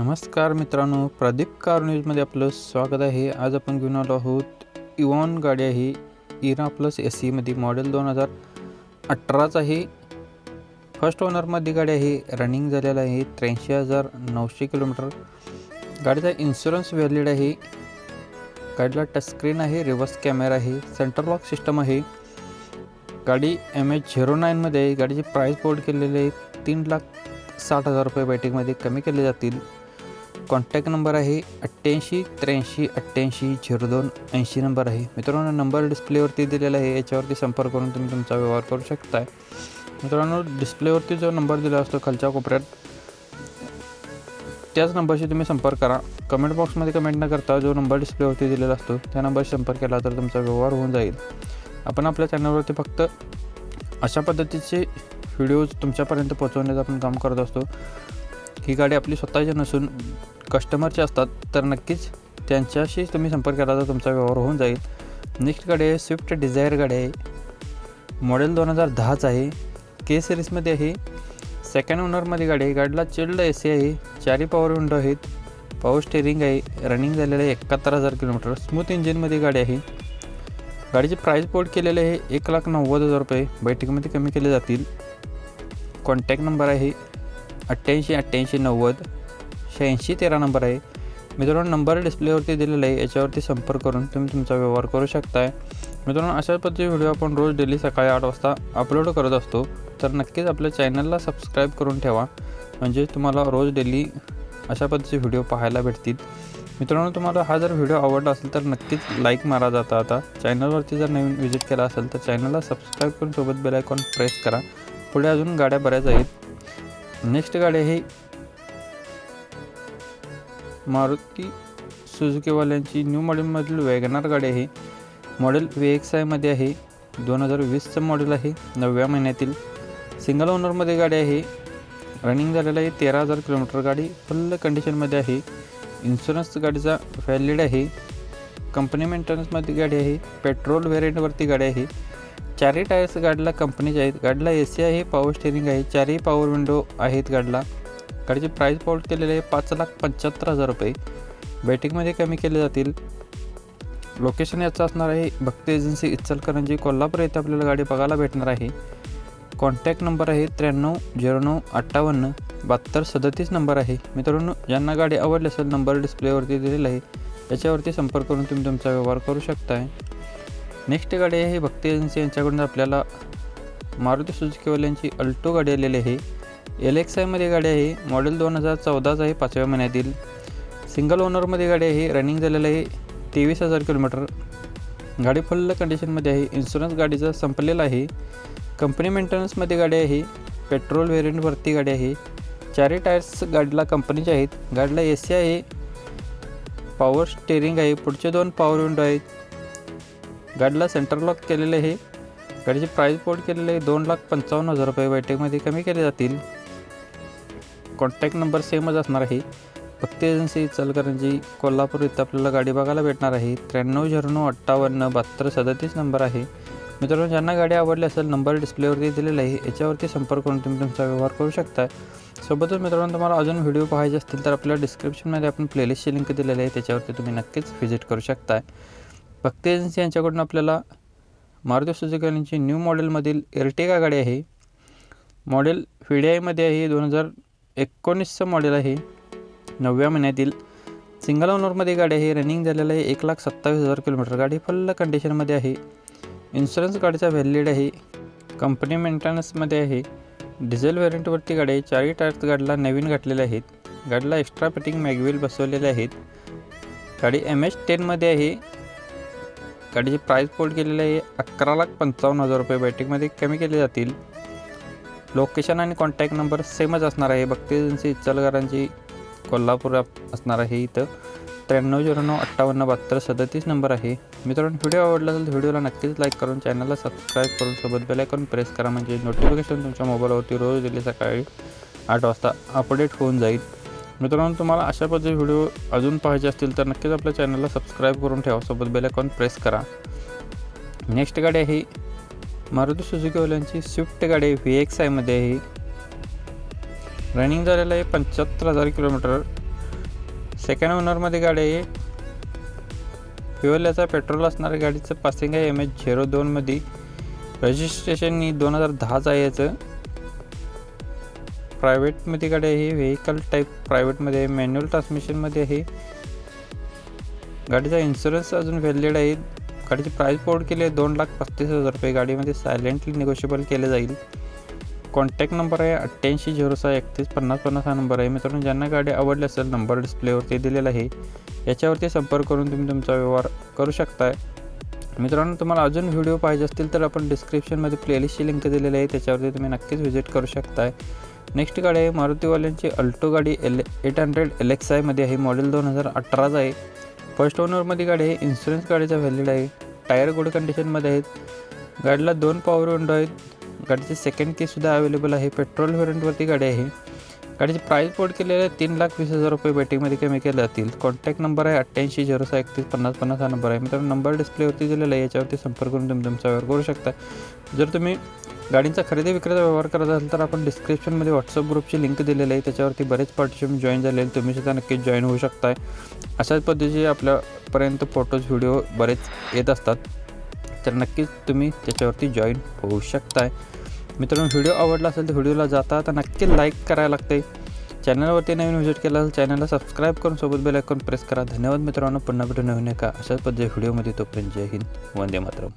नमस्कार मित्रांनो प्रदीप कार न्यूजमध्ये आपलं स्वागत आहे. आज आपण घेऊन आलो आहोत इवॉन गाडी आहे इरा प्लस एस सीमध्ये मॉडेल दोन हजार अठराच आहे. फर्स्ट ओनरमध्ये गाडी आहे रनिंग झालेला आहे त्र्याऐंशी हजार नऊशे किलोमीटर. गाडीचा इन्शुरन्स व्हॅलिड आहे. गाडीला टचस्क्रीन आहे रिव्हर्स कॅमेरा आहे सेंटर लॉक सिस्टम आहे. गाडी एम एच झिरो नाईनमध्ये आहे. गाडीची प्राईस बोर्ड केलेली आहे तीन लाख साठ हजार रुपये बॅटिंगमध्ये कमी केले जातील. कॉन्टॅक्ट नंबर आहे अठ्ठ्याऐंशी त्र्याऐंशी अठ्ठ्याऐंशी झिरो दोन ऐंशी नंबर आहे. मित्रांनो नंबर डिस्प्लेवरती दिलेला आहे याच्यावरती संपर्क करून तुम्ही तुमचा व्यवहार करू शकताय. मित्रांनो डिस्प्लेवरती जो नंबर दिला असतो खालच्या कोपऱ्यात त्याच नंबरशी तुम्ही संपर्क करा. कमेंट बॉक्समध्ये कमेंट न करता जो नंबर डिस्प्लेवरती दिलेला असतो त्या नंबरशी संपर्क केला तर तुमचा व्यवहार होऊन जाईल. आपण आपल्या चॅनलवरती फक्त अशा पद्धतीचे व्हिडिओज तुमच्यापर्यंत पोहोचवण्याचं आपण काम करत असतो. ही गाडी आपली स्वतःची नसून कस्टमरचे असतात तर नक्कीच त्यांच्याशी तुम्ही संपर्क केला तर तुमचा व्यवहार होऊन जाईल. नेक्स्ट गाडी आहे स्विफ्ट डिझायर गाडी आहे. मॉडेल दोन हजार दहाच आहे. के सिरीजमध्ये आहे. सेकंड ओनरमध्ये गाडी आहे. गाडीला चिल्ड ए सी आहे. चारी पॉवर विंडो आहेत. पॉवर स्टेरिंग आहे. रनिंग झालेलं आहे एकाहत्तर हजार किलोमीटर. स्मूथ इंजिनमध्ये गाडी आहे. गाडीचे प्राईस बोर्ड केलेले आहे एक लाख नव्वद हजार रुपये. बैठकीमध्ये कमी केले जातील. कॉन्टॅक्ट नंबर आहे अठ्ठ्याऐंशी अठ्ठ्याऐंशी नव्वद. शहाऐंशी तेरा नंबर आहे. मित्रांनो नंबर डिस्प्लेवरती दिलेला आहे याच्यावरती संपर्क करून तुम्ही तुमचा व्यवहार करू शकताय. मित्रांनो अशा पद्धतीचे व्हिडिओ आपण रोज डेली सकाळी आठ वाजता अपलोड करत असतो. तर नक्कीच आपल्या चॅनलला सबस्क्राईब करून ठेवा. म्हणजे तुम्हाला रोज डेली अशा पद्धतीचे व्हिडिओ पाहायला भेटतील. मित्रांनो तुम्हाला हा जर व्हिडिओ आवडला असेल तर नक्कीच लाईक मारा जाता आता. चॅनलवरती जर नवीन व्हिजिट केला असेल तर चॅनलला सबस्क्राईब करून सोबत बेल आयकॉन प्रेस करा. पुढे अजून गाड्या बऱ्याच आहेत. नेक्स्ट गाडी ही मारुती सुझुकीवाल्यांची न्यू मॉडेलमधील वॅगनार गाडी आहे. मॉडेल व्ही एक्स आयमध्ये आहे. दोन हजार वीसचं मॉडेल आहे. नवव्या महिन्यातील सिंगल ओनरमध्ये गाडी आहे. रनिंग झालेलं आहे. तेरा हजार किलोमीटर गाडी फुल्ल कंडिशनमध्ये आहे. इन्शुरन्स गाडीचा व्हॅलिड आहे. कंपनी मेंटेनन्समध्ये गाडी आहे. पेट्रोल व्हेरियंटवरती गाडी आहे. चारही टायर्स गाडीला कंपनीचे आहेत. गाडीला ए सी आहे पॉवर स्टेरिंग आहे. चारही पॉवर विंडो आहेत गाडीला. गाडीची प्राईस पॉल्ट केलेली आहे पाच लाख पंच्याहत्तर हजार रुपये. बॅटिंगमध्ये कमी केले जातील. लोकेशन याचं असणार आहे भक्ती एजन्सी इचलकरंजी कोल्हापूर येथे आपल्याला गाडी बघायला भेटणार आहे. कॉन्टॅक्ट नंबर आहे त्र्याण्णव झिरो नऊ अठ्ठावन्न बहात्तर सदतीस नंबर आहे. मित्रांनो ज्यांना गाडी आवडली असेल नंबर डिस्प्लेवरती दिलेला आहे. याच्यावरती संपर्क करून तुम्ही तुमचा व्यवहार करू शकताय. नेक्स्ट गाडी आहे भक्ती एजन्सी यांच्याकडून आपल्याला मारुती सुजुकीवाल्यांची अल्टो गाडी आलेली आहे. एल एक्स आयमध्ये गाडी आहे. मॉडेल दोन हजार चौदाच आहे पाचव्या महिन्यातील. सिंगल ओनरमध्ये गाडी आहे. रनिंग झालेलं आहे. तेवीस हजार किलोमीटर. गाडी फुल कंडिशनमध्ये आहे. इन्शुरन्स गाडीचा संपलेला आहे. कंपनी मेंटेनन्समध्ये गाडी आहे. पेट्रोल व्हेरियंटवरती गाडी आहे. चारही टायर्स गाडीला कंपनीचे आहेत. गाडीला ए सी आहे. पॉवर स्टेरिंग आहे. पुढचे दोन पॉवर विंडो आहेत. गाडीला सेंटर लॉक केलेले आहे. गाडीची प्राईस पोर्ट केलेले आहे. दोन लाख पंचावन्न हजार रुपये. बैठकमध्ये कमी केले जातील. कॉन्टॅक्ट नंबर सेमच असणार आहे. भक्ती एजन्सी चलकरंजी कोल्हापूर इथं आपल्याला गाडी बघायला भेटणार आहे. त्र्याण्णव झिरो नऊ अठ्ठावन्न बहात्तर सदतीस नंबर आहे. मित्रांनो ज्यांना गाडी आवडली असेल नंबर डिस्प्लेवरती दिलेला आहे. याच्यावरती संपर्क करून तुम्ही तुमचा व्यवहार करू शकता. सोबतच मित्रांनो तुम्हाला अजून व्हिडिओ पाहायचे असतील तर आपल्या डिस्क्रिप्शनमध्ये आपण प्लेलिस्टची लिंक दिलेली आहे. त्याच्यावरती तुम्ही नक्कीच व्हिजिट करू शकता. भक्ती एजन्सी यांच्याकडून आपल्याला मारुती सुजुकी यांची न्यू मॉडेलमधील एर्टिगा गाडी आहे. मॉडेल आयमध्ये आहे. दोन हजार एकोणीसचं मॉडेल आहे. नवव्या महिन्यातील सिंगल ओनरमध्ये गाडी आहे. रनिंग झालेलं आहे. एक लाख सत्तावीस हजार किलोमीटर. गाडी फुल कंडिशनमध्ये आहे. इन्शुरन्स गाडीचा व्हॅलिड आहे. कंपनी मेंटेनन्समध्ये आहे. डिझेल व्हेरियंटवरती गाडी आहे. चारही टायर्स गाडीला नवीन घातलेले आहेत. गाडीला एक्स्ट्रा फिटिंग मॅगवेल बसवलेले आहेत. गाडी एम एच टेनमध्ये आहे. गाडीची प्राईस पोल्ड केलेली आहे. अकरा लाख पंचावन्न हजार रुपये. बॅटरीमध्ये कमी केले जातील. लोकेशन आणि कॉन्टॅक्ट नंबर सेमच असणार आहे. भक्ती एजन्सी इचलकरांची कोल्हापूर असणार आहे इथं. त्र्याण्णव झिरो नऊ अठ्ठावन्न बहात्तर सदतीस नंबर आहे. मित्रांनो व्हिडिओ आवडला असेल तर व्हिडिओला नक्कीच लाईक करून चॅनलला सबस्क्राईब करून सोबत बेल प्रेस करा. म्हणजे नोटिफिकेशन तुमच्या मोबाईलवरती रोज दिले सकाळी आठ वाजता अपडेट होऊन जाईल. मित्रांनो तुम्हाला अशा पद्धती व्हिडिओ अजून पाहायचे असतील तर नक्कीच आपल्या चॅनलला सबस्क्राईब करून ठेवा. सोबत बेल प्रेस करा. नेक्स्ट गाडी आहे मारुती सुझुकीवाल्यांची स्विफ्ट गाडी व्ही एक्स आयमध्ये आहे रनिंग झालेलं आहे पंच्याहत्तर हजार किलोमीटर. सेकंड ओनरमध्ये गाडी आहे. फ्युएल याचा पेट्रोल असणाऱ्या गाडीचं पासिंग आहे एम एच झिरो दोनमध्ये रजिस्ट्रेशन ही दोन हजार दहाचं आहे याचं. प्रायव्हेटमध्ये गाडी आहे. व्हेकल टाईप प्रायव्हेटमध्ये आहे. मॅन्युअल ट्रान्समिशनमध्ये आहे. गाडीचा इन्शुरन्स अजून व्हॅलिड आहे. गाडीची प्राईस पोर्ट केली आहे दोन लाख पस्तीस हजार रुपये गाडीमध्ये सायलेंटली निगोशिएबल केले जाईल. कॉन्टॅक्ट नंबर आहे अठ्ठ्याऐंशी झिरो सहा एकतीस पन्नास पन्नास हा नंबर आहे. मित्रांनो ज्यांना गाडी आवडली असेल नंबर डिस्प्लेवरती दिलेला आहे. याच्यावरती संपर्क करून तुम्ही तुमचा व्यवहार करू शकताय. मित्रांनो तुम्हाला अजून व्हिडिओ पाहिजे असतील तर आपण डिस्क्रिप्शनमध्ये प्लेलिस्टची लिंक दिलेली आहे. त्याच्यावरती तुम्ही नक्कीच व्हिजिट करू शकताय. नेक्स्ट गाडी आहे मारुतीवाल्यांची अल्टो गाडी L eight hundred L X आयमध्ये आहे. मॉडेल दोन हजार अठराचं आहे. फर्स्ट ओनरमध्ये गाडी आहे इन्शुरन्स गाडीचा व्हॅलिड आहे टायर गुड कंडिशनमध्ये आहेत. गाडीला दोन पॉवर विंडो आहेत. गाडीची सेकंड कीसुद्धा अवेलेबल आहे. पेट्रोल व्हेरियंटवरती गाडी आहे. गाडीची प्राईस पोर्ट केलेले तीन लाख वीस हजार रुपये बॅटिंगमध्ये कमी केले जातील. कॉन्टॅक्ट नंबर आहे अठ्ठ्याऐंशी झिरो सहा एकतीस पन्नास पन्नास हा नंबर आहे. मित्रांनो नंबर डिस्प्लेवरती दिलेला आहे. याच्यावरती संपर्क करून तुम्ही तुमचा व्यवहार करू शकता. जर तुम्ही गाडींचा खरेदी विक्रीचा व्यवहार करत असाल तर आपण डिस्क्रिप्शनमध्ये व्हॉट्सअप ग्रुपची लिंक दिलेली आहे. त्याच्यावरती बरेच पार्टिसिपेंट जॉईन झालेले तुम्ही सुद्धा नक्कीच जॉईन होऊ शकताय. अशाच पद्धतीचे आपल्यापर्यंत फोटोज व्हिडिओ बरेच येत असतात. तर नक्कीच तुम्ही त्याच्यावरती जॉईन होऊ शकताय. मित्रांनो व्हिडिओ आवडला असेल तर व्हिडिओला जाता तर नक्की लाईक करायला लागते चॅनलवरती नवीन व्हिजिट केला असेल चॅनलला सबस्क्राईब करून सोबत बेल आयकॉन प्रेस करा. धन्यवाद मित्रांनो पुन्हा भेटून नवीन एका अशाच पद्धती व्हिडिओमध्ये. तोपर्यंत जय हिंद वंदे मातरम.